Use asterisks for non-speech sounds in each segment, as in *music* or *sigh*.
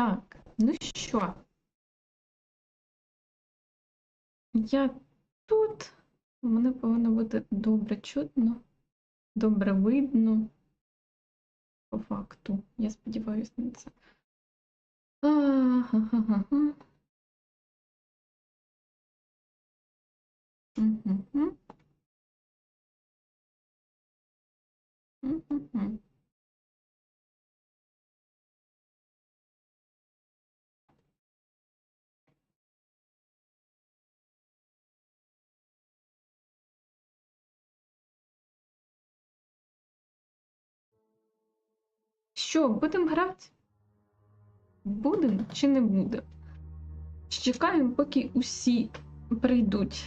Так, ну що? Я тут. Мене повинно бути добре чутно, добре видно. По факту. Я сподіваюся на це. А-ха-ха-ха-ха. Мгм. Мгм. Що, будемо грати? Будемо чи не будемо? Чекаємо, поки усі прийдуть.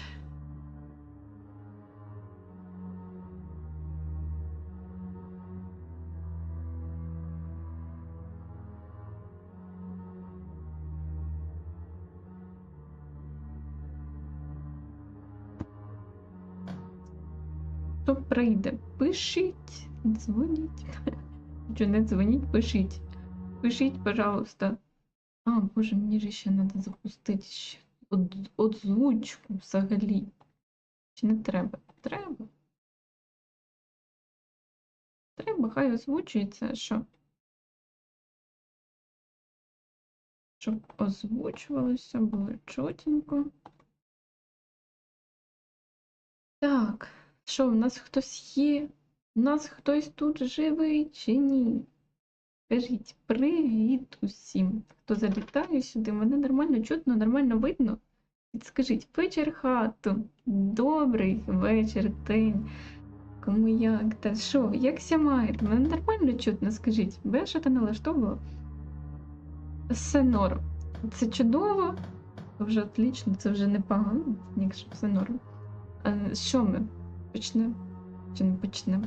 Хто прийде? Пишіть, дзвоніть. Що не дзвоніть, пишіть. Пишіть, пожалуйста. А, боже, мені ж ще треба запустити ще озвучку взагалі. Чи не треба? Треба. Треба, хай озвучується, що? Щоб озвучувалося, було чотенько. Так, що, у нас хтось є? У нас хтось тут живий чи ні? Скажіть привіт усім, хто залітає сюди. Мене нормально чутно, нормально видно. Скажіть вечір хату. Добрий вечір, день. Кому як? Та що, як ся маєте? Мене нормально чутно, скажіть. Що-то налаштовувала. Все норм. Це чудово. Це вже отлично, це вже непогано, якщо все норм. А що ми? Почнемо? Чи не почнемо?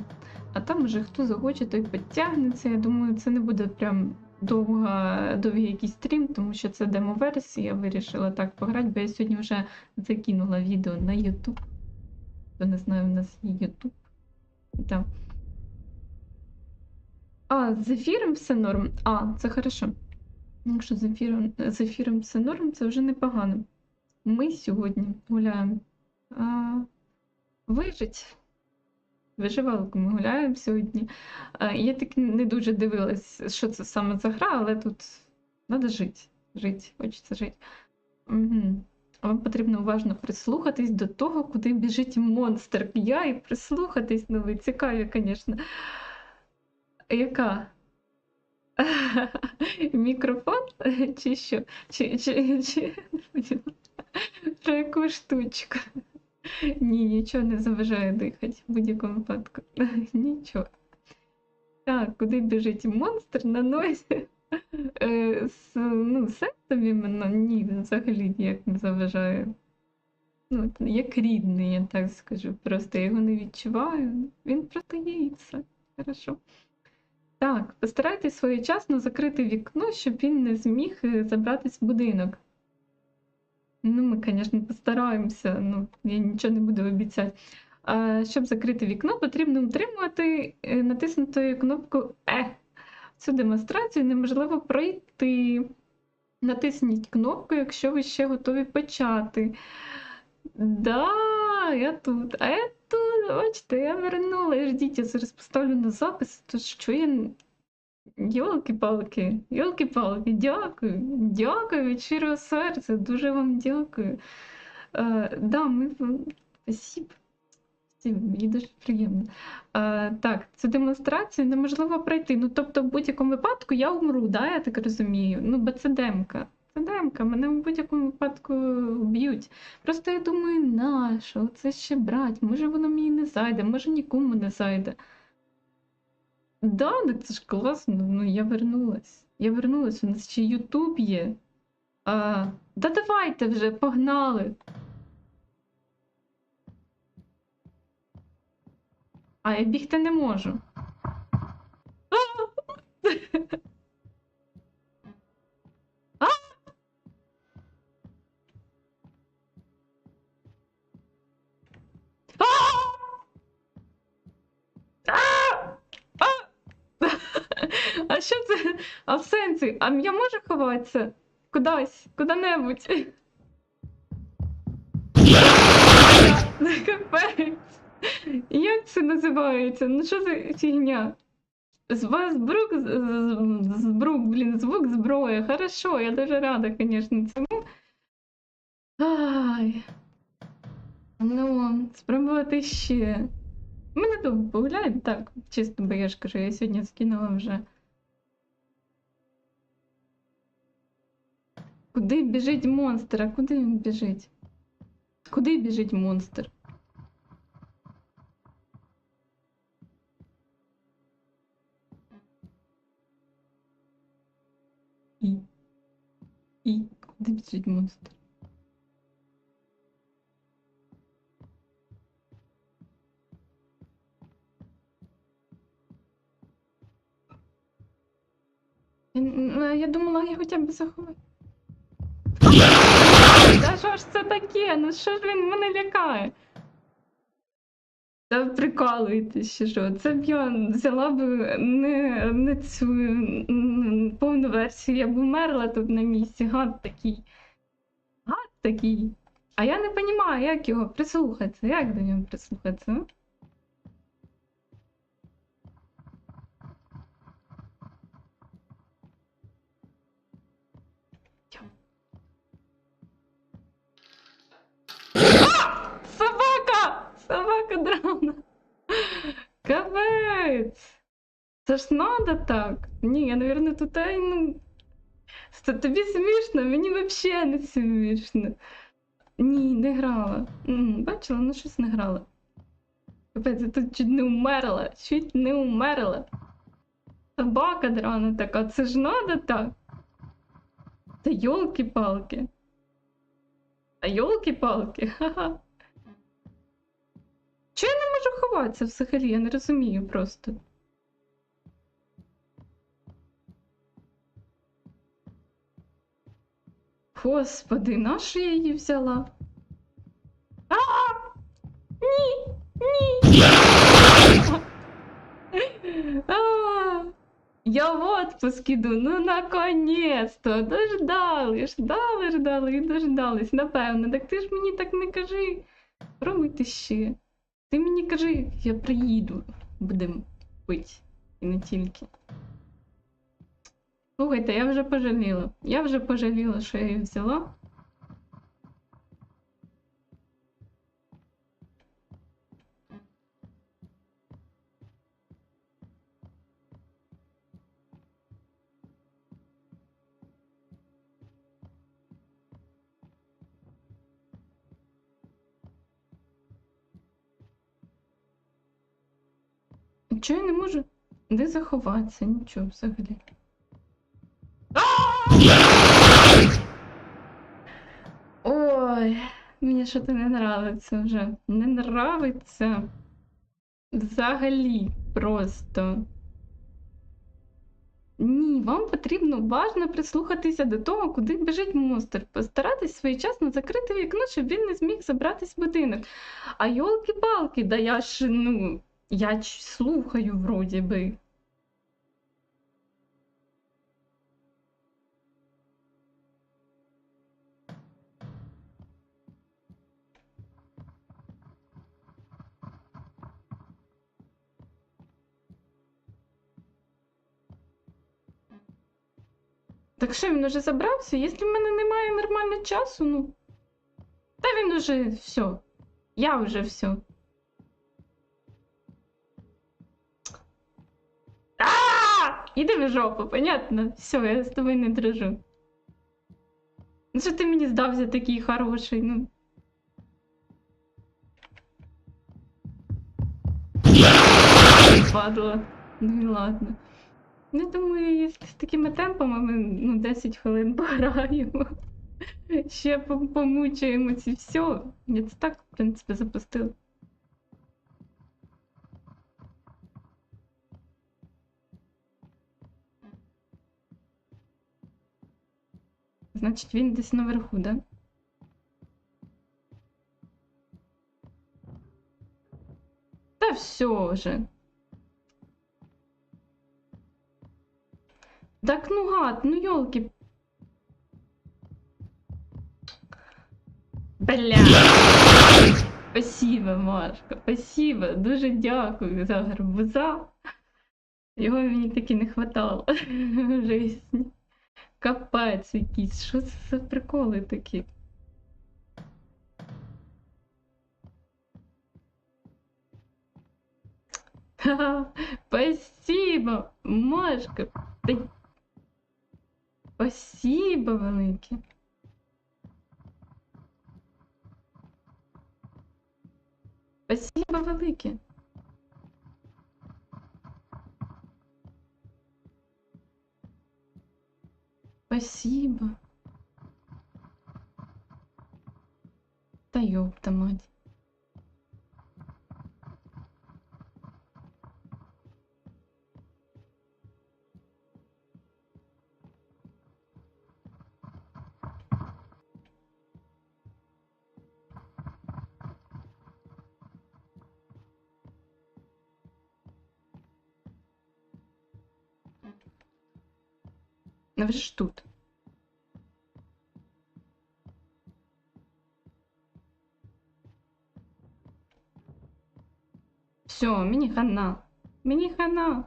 А там уже хто захоче, той підтягнеться. Я думаю, це не буде прям довга, довгий якийсь стрім, тому що це демо-версія. Я вирішила так пограти, бо я сьогодні вже закинула відео на YouTube. Хто не знає, у нас є. Там. А, з ефіром все норм. А, це хорошо. Якщо з ефіром, з ефіром все норм, це вже непогано. Ми сьогодні гуляємо. А, вижить. Виживалку ми гуляємо сьогодні. Я так не дуже дивилась, що це саме за гра, але тут треба жити. Жити, хочеться жити. Угу. Вам потрібно уважно прислухатись до того, куди біжить монстр. Я і прислухатись, ну ви цікаві, звісно. Яка? *laughs* Мікрофон? Чи що? Чи, чи, чи... *laughs* Про яку штучку? Ні, нічого не заважає дихати в будь-якому випадку. *laughs* Нічого. Так, куди біжить монстр на носі? *laughs* Е, з, ну, сектом іменно ні, взагалі ніяк не заважає. Ну, як рідний, я так скажу. Просто я його не відчуваю. Він просто є все. Хорошо. Так, постарайтесь своєчасно закрити вікно, щоб він не зміг е, забратись в будинок. Ну, ми, звісно, постараємося, ну, я нічого не буду обіцяти. Щоб закрити вікно, потрібно утримувати е, натиснутою кнопку Е. Цю демонстрацію неможливо пройти. Натисніть кнопку, якщо ви ще готові почати. Да, я тут. А я тут, бачите, я вернула. Ждіть, я зараз поставлю на запис, то що я. Йолки-палки, йолки-палки, дякую, дякую від щирого серця, дуже вам дякую. Е, да, ми Спасибо. Мені дуже приємно. Е, так, цю демонстрацію неможливо пройти. Ну, тобто, в будь-якому випадку я умру, да, я так розумію. Ну, бо це демка. Це демка, мене в будь-якому випадку вб'ють. Просто я думаю, на що це ще брать? Може воно мені не зайде, може нікому не зайде. Да, так це ж класно. Ну я вернулась. Я вернулась, у нас ще Ютуб є. А, да давайте вже, погнали. А я бігти не можу. В? А я можу ховатися? Кудись, куди-небудь. Капець. Як це називається? Ну що за фігня? З- Збрук, з- з- збрук, блін, звук зброї. Хорошо, я дуже рада, звісно, цьому. Ай. Ну, спробувати ще. Мене тут погуляють, так, чисто, бо я ж кажу, я сьогодні скинула вже. Куди біжить монстр? А куди він біжить? Куди біжить монстр? І. І. Куди біжить монстр? Я, ну, я думала, я хоча б заховаю. Та що ж це таке? Ну що ж він мене лякає? Та прикалуєтесь, що? Це б я взяла б не, не цю повну версію, я б умерла тут на місці. Гад такий. Гад такий. А я не розумію, як його прислухатися, як до нього прислухатися? Дрона! Капець! Це ж надо так. Ні, я, наверное, тут ну. Це тобі смішно, мені взагалі не смішно. Ні, не грала. Бачила, ну щось не грала. Капець, я тут чуть не умерла, чуть не умерла. Собака драна така, це ж надо так. Та йолки-палки. А йолки-палки, ха-ха. Чого я не можу ховатися взагалі? Я не розумію просто. Господи, на що я її взяла? А! Ні! Ні! А! Я в отпуск іду, ну наконець-то! Дождали, ждали, ждали і дождались, напевно. Так ти ж мені так не кажи. Пробуйте ще. Ти мені кажи, я приїду, будемо пити. І не тільки. Слухайте, я вже пожаліла. Я вже пожаліла, що я її взяла. Чого я не можу? Де заховатися? Нічого взагалі. Ой, мені що то не нравиться вже. Не нравиться. Взагалі просто. Ні, вам потрібно уважно прислухатися до того, куди біжить монстр. Постаратись своєчасно закрити вікно, щоб він не зміг забратись в будинок. А йолки-палки, да я ж, ну, я слухаю вроді би. Так що він уже забрався? Якщо в мене немає нормально часу, ну. Та він уже все. Я вже все. Іди в жопу, понятно? Все, я з тобою не дружу. Ну що ти мені здався такий хороший, ну. Падла. Ну і ладно. Ну, думаю, з такими темпами ми ну, 10 хвилин пограємо. Ще по- помучаємось і все. Я це так, в принципі, запустила. Значить, він десь наверху, да? Та все вже. Так ну гад, ну йолки. Бля. Спасибо, Машка, спасибо. Дуже дякую за гарбуза. Його мені таки не хватало *laughs* в житті. Капець якийсь. Що це за приколи такі? Спасибо, Машка. Спасибо велике. Спасибо велике. Спасибо. Та ёпта мать. Ну вже ж тут. Все, мені хана. Мені хана.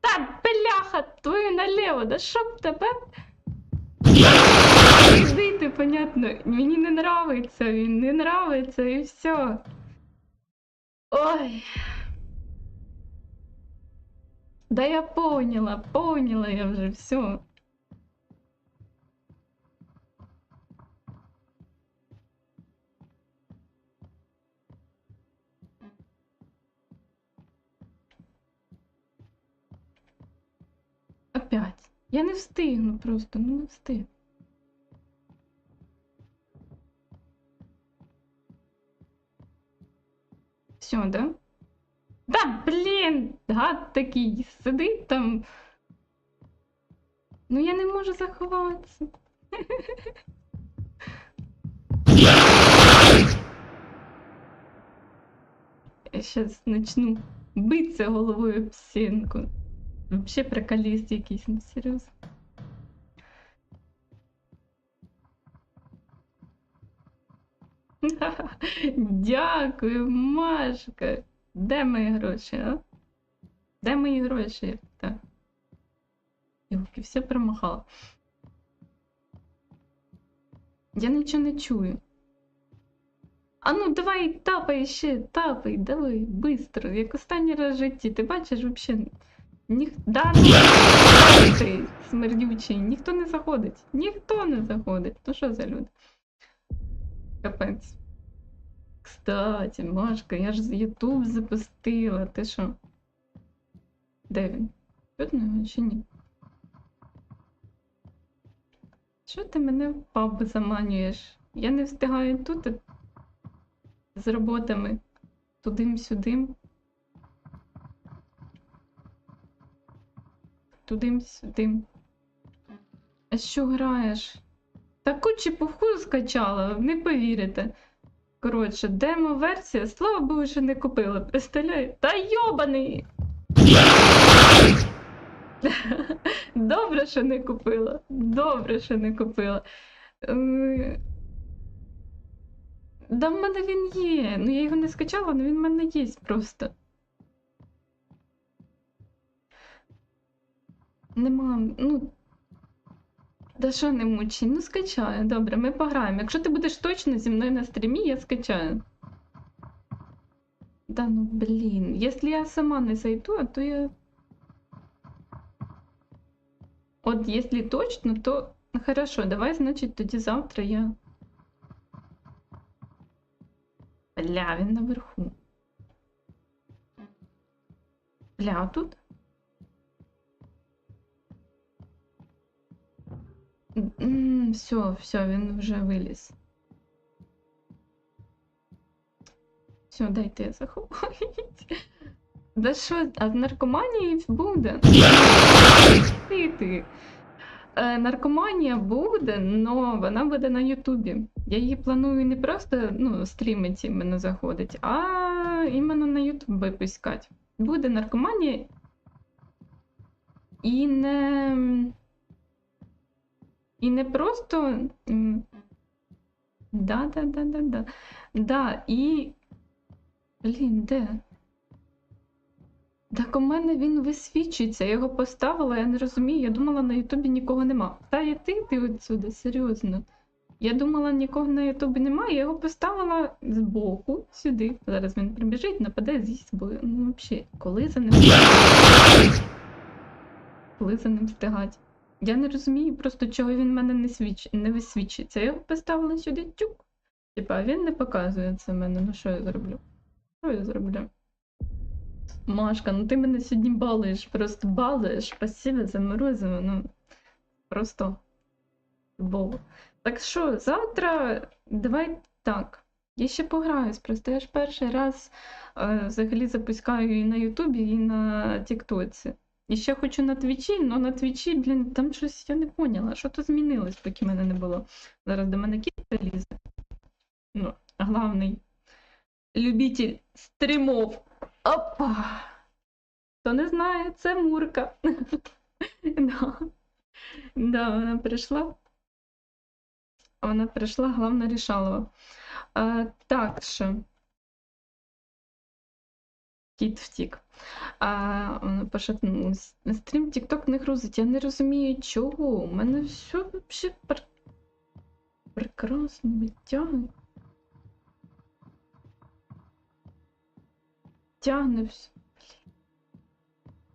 Та бляха, твою налево, да щоб тебе. Йди, понятно. Мені не нравиться, він не нравиться і все. Ой. Да я поняла, поняла я вже все. Опять. Я не встигну просто, ну не встиг. Все, да? Гад такий сидить там. Ну я не можу заховатися. *laughs* Я зараз начну битися головою об стінку. Вообще приколіст якийсь, ну серйозно. *laughs* Дякую, Машка. Де мої гроші, а? Де мої гроші? Так. Йолки, все промахала. Я нічого не чую. А ну давай тапай ще, тапай, давай, быстро, як останній раз в житті. Ти бачиш взагалі. Ніх... Да, ти смердючий, ніхто не заходить. Ніхто не заходить. Ну що за люди? Капець. Кстати, Машка, я ж з Ютуб запустила. Ти що? Де він? Видно чи ні? Що ти мене в паб заманюєш? Я не встигаю тут з роботами тудим-сюдим. Тудим-сюдим. А що граєш? Таку чепуху скачала, не повірите. Коротше, демо-версія, слава Богу, що не купила. Представляю? Та йобаний! *laughs* Добре, що не купила. Добре, що не купила. Е, Да, в мене він є. Ну, я його не скачала, але він в мене є просто. Нема, ну. Да що не мучай, ну скачаю. Добре, ми пограємо. Якщо ти будеш точно зі мною на стрімі, я скачаю. Да ну блін. Якщо я сама не зайду, то я. От якщо точно, то хорошо, давай, значить, тоді завтра я. Бля, він наверху. Бля, а тут? Все, все, він вже виліз. Все, дайте я заховаюсь. Да що, а в наркоманії буде? Ти ти. Е, наркоманія буде, але вона буде на Ютубі. Я її планую не просто ну, стрімить іменно заходить, а іменно на Ютуб випускати. Буде наркоманія. І не. І не просто. Да, да, да, да, да. Да, і. Блін, де? Так у мене він висвічується. Я його поставила, я не розумію. Я думала, на Ютубі нікого нема. Та і ти, ти отсюди, серйозно. Я думала, нікого на Ютубі немає, я його поставила збоку сюди. Зараз він прибіжить, нападе, з'їсть, бо ну взагалі, коли за ним коли за ним встигать. Я не розумію просто, чого він в мене не, свіч... не висвічується. Я його поставила сюди тюк. Типа, він не показує це мене. Ну що я зроблю? Що я зроблю? Машка, ну ти мене сьогодні балуєш, просто балуєш, спасибо за морозиво, ну просто богу. Так що, завтра давай так. Я ще пограюсь, просто я ж перший раз е, взагалі запускаю і на Ютубі, і на Тіктоці. І ще хочу на Твічі, але на Твічі, блін, там щось я не поняла. Що то змінилось, поки мене не було. Зараз до мене кіт прилізе. Ну, главний любитель стрімов. Опа! Хто не знає, це Мурка. *laughs* да. да, вона прийшла. Вона прийшла, главна рішалова. А, так що. Кіт втік. А, пошатнулась. Стрім TikTok не грузить. Я не розумію, чого. У мене все взагалі пр... прекрасно витягує. Тягне все.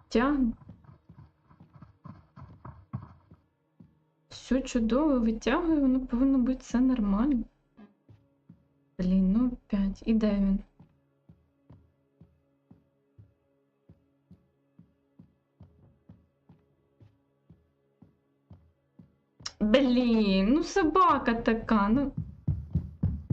Тягне. Все чудово витягує, воно повинно бути все нормально. Блін, ну опять. І де він? Блін, ну собака така, ну.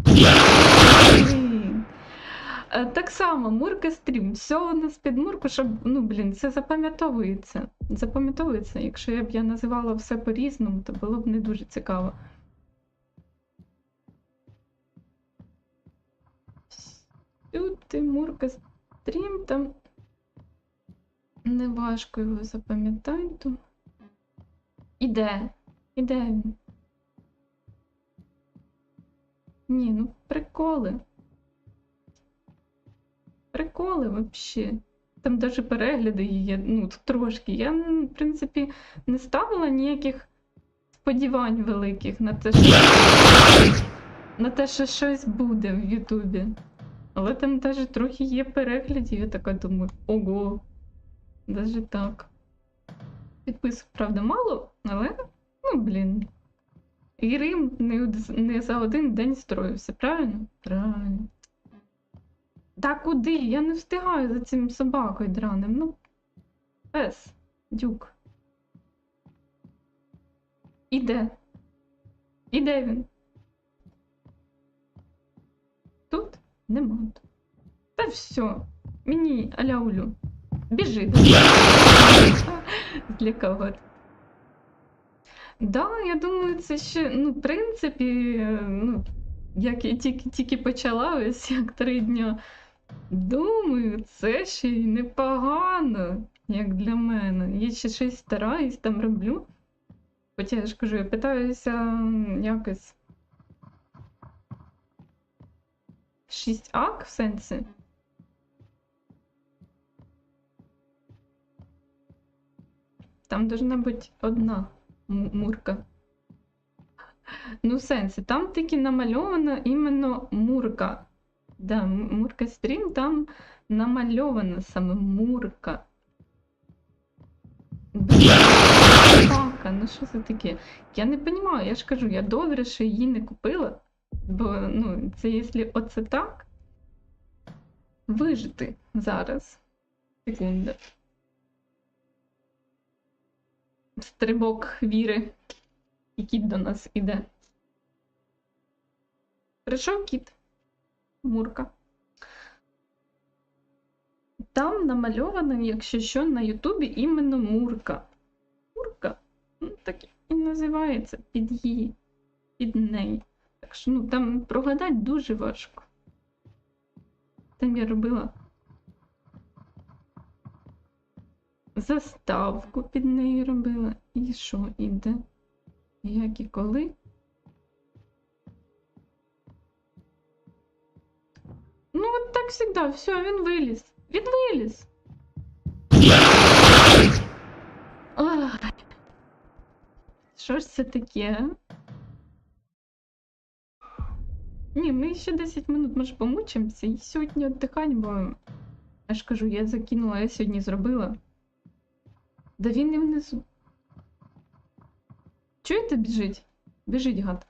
Блін. Е, Так само, Мурка стрім. Все у нас під Мурку, щоб, ну, блін, це запам'ятовується. Запам'ятовується. Якщо я б я називала все по-різному, то було б не дуже цікаво. Сюди Мурка стрім, там неважко його запам'ятати. Іде. Іде він. Ні, ну приколи. Приколи вообще. Там даже перегляди є, ну, трошки. Я, в принципі, не ставила ніяких сподівань великих на те, що на те, що щось буде в Ютубі. Але там даже трохи є переглядів, я така думаю, ого, даже так. Підписок, правда, мало, але, ну, блін. І Рим не, не за один день строївся, правильно? Правильно. Та куди? Я не встигаю за цим собакою драним. Ну, пес, дюк. Іде. Іде він. Тут нема. Та все. Мені аляулю. Біжи. *laughs* Для кого? Да, я думаю, це ще, ну, в принципі, е, ну, як я тільки, тільки почала, ось як три дня. Думаю, це ще й непогано, як для мене. Я ще щось стараюсь там роблю. Хоча я ж кажу, я питаюся якось. 6 ак в сенсі. Там должна бути одна мурка. Ну, в сенсі, там тільки намальована іменно мурка. Да, Мурка стрім, там намальована саме мурка. Собака, ну що це таке? Я не розумію, я ж кажу, я добре, що її не купила. Бо ну, це якщо оце так. Вижити зараз. Секунда. Стрибок віри. І кіт до нас іде. Прийшов кіт. Мурка. Там намальовано, якщо що, на Ютубі іменно Мурка. Мурка. Ну, так і називається під її, під неї. Так що ну, там прогадати дуже важко. Там я робила заставку під неї робила. І що, і де? Як і коли? Ну, от так завжди, все, він виліз. Він виліз. Ай. Що ж це таке? Ні, ми ще 10 минут, може, помучимося і сьогодні віддихать, бо я ж кажу, я закинула, я сьогодні зробила. Да він і внизу. Чуєте, біжить? Біжить, гад.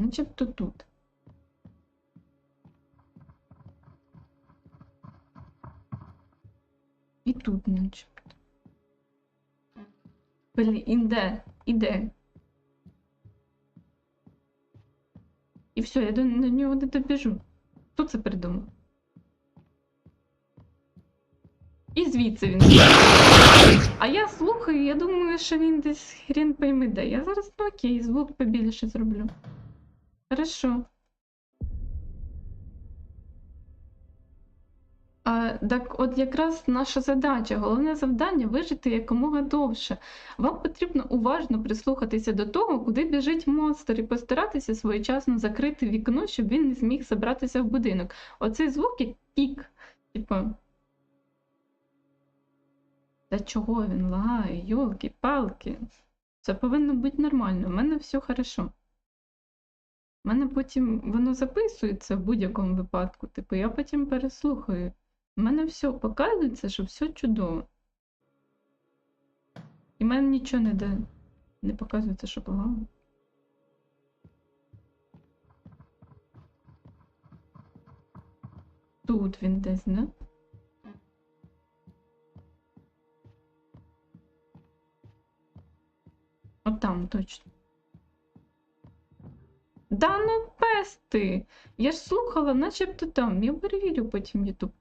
Начебто тут. І тут начебто. Блін, іде, іде. І все, я до на нього не добіжу. Хто це придумав? І звідси він. А я слухаю, я думаю, що він десь хрен пойми де. Я зараз ну окей, звук побільше зроблю. Хорошо. А, так от якраз наша задача, головне завдання вижити якомога довше. Вам потрібно уважно прислухатися до того, куди біжить монстр, і постаратися своєчасно закрити вікно, щоб він не зміг забратися в будинок. Оцей звук як тік. Типа. Та чого він лагає? Йолки-палки. Це повинно бути нормально. У мене все хорошо. У мене потім воно записується в будь-якому випадку. Типу, я потім переслухаю. У мене все показується, що все чудово. І в мене нічого не де. Не показується, що погано. Тут він десь, не? От там точно. Да ну пес ти! Я ж слухала, начебто там. Я перевірю потім Ютуб.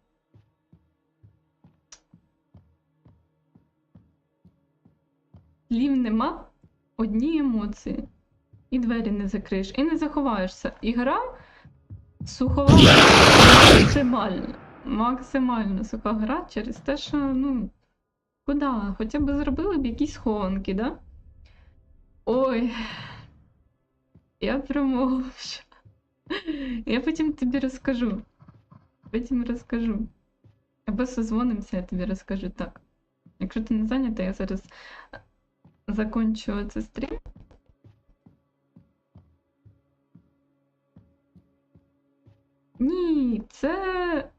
Слів нема, одні емоції. І двері не закриєш, і не заховаєшся. І гра сухова максимально. Максимально суха гра через те, що, ну, куди? Хоча б зробили б якісь хованки, да? Ой. Я промовчу. Я потім тобі розкажу. Потім розкажу. Або созвонимося, я тобі розкажу так. Якщо ти не зайнята, я зараз закончу цей стрім. Ні, це.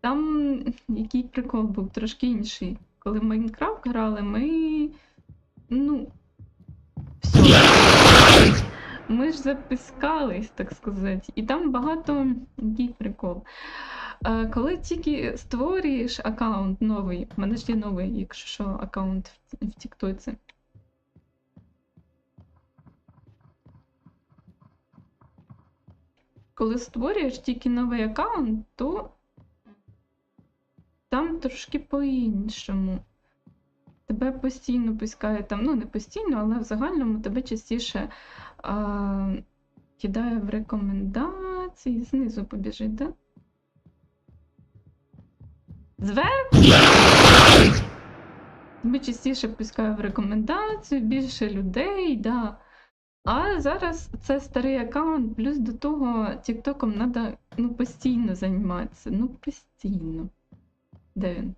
Там який прикол був трошки інший. Коли в Майнкрафт грали, ми. Ну. Все. Ми ж запискались, так сказати. І там багато який прикол. Е, Коли тільки створюєш аккаунт новий, в мене ж є новий, якщо що, аккаунт в, Тіктоці. Коли створюєш тільки новий аккаунт, то там трошки по-іншому. Тебе постійно пускає там, ну не постійно, але в загальному тебе частіше а, кидає в рекомендації. Знизу побіжить, да? Зверху тебе частіше пускає в рекомендацію, більше людей, да. А зараз це старий аккаунт, плюс до того Тіктоком треба ну, постійно займатися. Ну, постійно. Де він?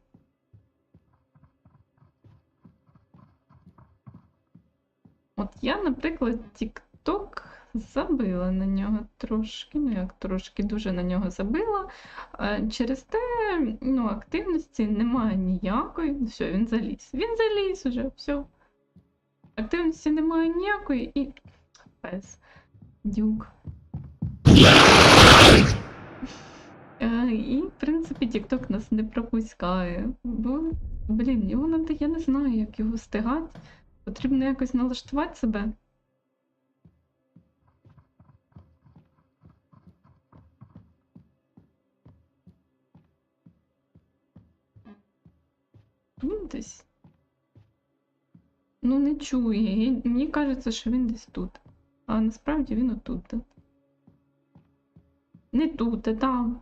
От я, наприклад, TikTok забила на нього трошки, ну як трошки дуже на нього забила. Е, Через те ну, активності немає ніякої. Все, він заліз. Він заліз уже, все. Активності немає ніякої і. Пес. Дюк. Е, І, в принципі, TikTok нас не пропускає. Бо, блін, його надо, я не знаю, як його стигати. Потрібно якось налаштувати себе. Він десь. Ну, не чує. І Мені кажеться, що він десь тут. А насправді він отут. Не тут, а там.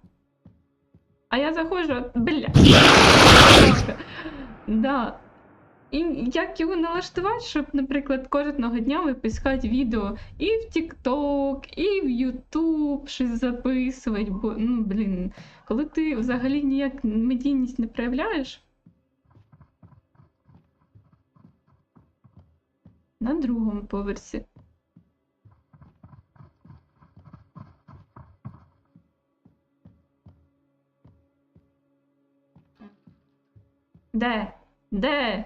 А я заходжу, бля. *laughs* Да. І як його налаштувати, щоб, наприклад, кожного дня випускати відео і в TikTok, і в YouTube щось записувати. Бо, ну, блін, коли ти взагалі ніяк медійність не проявляєш. На другому поверсі. Де? Де?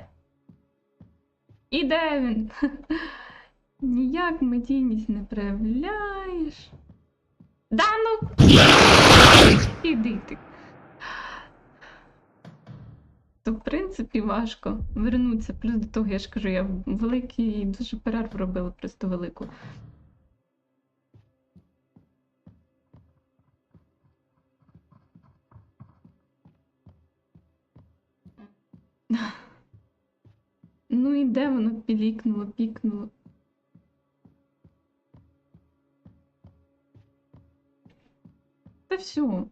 І де він? *laughs* Ніяк медійність не проявляєш. Да ну. Іди ти. То, в принципі, важко вернутися. Плюс до того, я ж кажу, я великий дуже перерву робила, просто велику. Пілікнуло, пікнуло. Та все.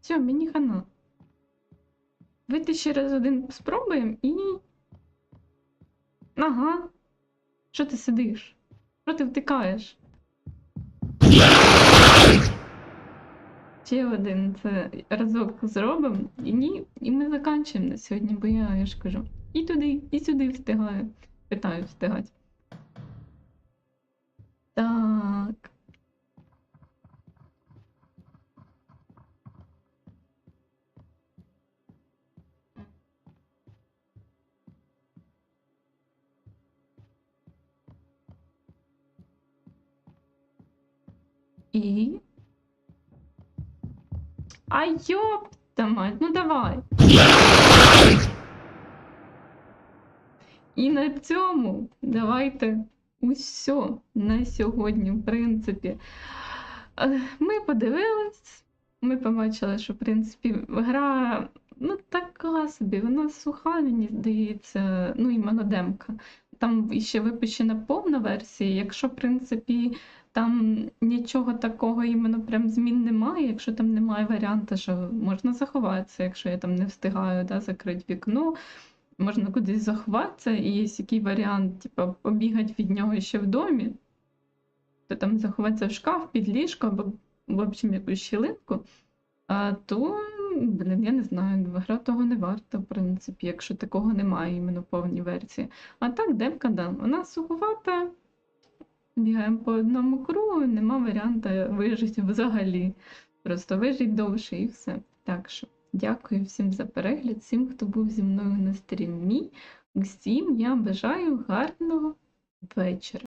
Все, мені хана. Вийти ще раз один спробуємо і. Ага. Що ти сидиш? Що ти втикаєш? Ще один це разок зробимо, і ні, і ми закінчуємо на сьогодні, бо я, я ж кажу, і туди, і сюди встигаю. Питаю встигати. Так. І. А ёпта мать, ну давай. І на цьому давайте усьо на сьогодні, в принципі. Е, Ми подивились, ми побачили, що, в принципі, гра ну, така собі, вона суха, мені здається, ну і монодемка. Там ще випущена повна версія. Якщо, в принципі, там нічого такого іменно прям змін немає, якщо там немає варіанту, що можна заховатися, якщо я там не встигаю да, закрити вікно, можна кудись заховатися, і є який варіант, типу, побігати від нього ще в домі, то там заховатися в шкаф, під ліжко або в общем якусь щілинку, а, то, блин, я не знаю, гра того не варта, в принципі, якщо такого немає іменно в повній версії. А так, демка, да, вона суховата. Бігаємо по одному кругу, нема варіанту вижити взагалі. Просто вижить довше і все. Так що, дякую всім за перегляд, всім, хто був зі мною на стрімі. Усім я бажаю гарного вечора.